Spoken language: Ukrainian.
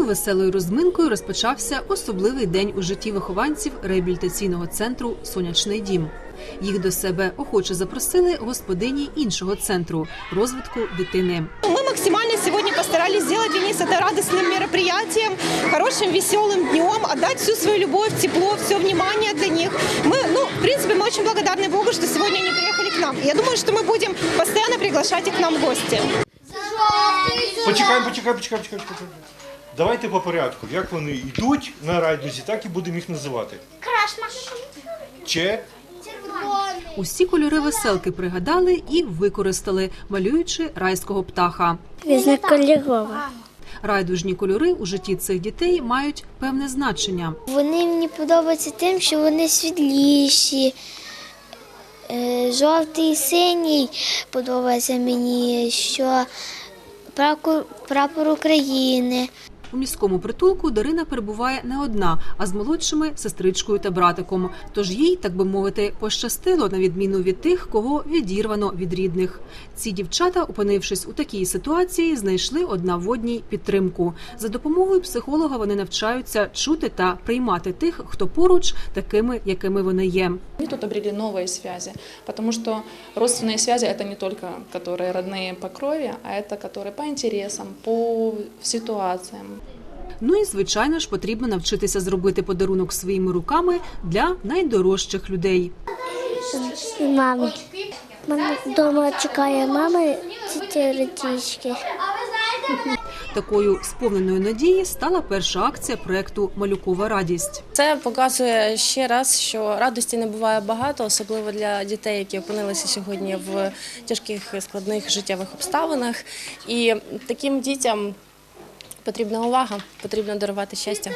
Такою веселою розминкою розпочався особливий день у житті вихованців реабілітаційного центру Сонячний дім. Їх до себе охоче запросили господині іншого центру розвитку дитини. Мы максимально сегодня постарались сделать для них это радостным мероприятием, хорошим, веселым днем, отдать всю свою любовь, тепло, все внимание для них. Мы, ну, в принципе, мы очень благодарны Богу, что сегодня они приехали к нам. Я думаю, что мы будем постоянно приглашать их к нам в гости. Почекаємо, почекаємо, почекаємо, почекаємо. почекаємо. Давайте по порядку. Як вони йдуть на райдузі, так і будемо їх називати. Крашма. Че? Усі кольори веселки пригадали і використали, малюючи райського птаха. Різнокольорова. Райдужні кольори у житті цих дітей мають певне значення. Вони мені подобаються тим, що вони світліші. Е, Жовтий синій подобається мені, що прапор, прапор України. У міському притулку Дарина перебуває не одна, а з молодшими сестричкою та братиком. Тож їй, так би мовити, пощастило на відміну від тих, кого відірвано від рідних. Ці дівчата, опинившись у такій ситуації, знайшли одна в одній підтримку. За допомогою психолога вони навчаються чути та приймати тих, хто поруч, такими, якими вони є. Они тут обрели новые связи, потому что родственные связи это не только которые родные по крови, а это которые по интересам, по ситуациям. Ну і звичайно ж потрібно навчитися зробити подарунок своїми руками для найдорожчих людей. Мамі. Мене вдома чекає мама чотири дітки. Такою сповненою надії стала перша акція проекту Малюкова радість. Це показує ще раз, що радості не буває багато, особливо для дітей, які опинилися сьогодні в тяжких складних життєвих обставинах. І таким дітям потрібна увага, потрібно дарувати щастя.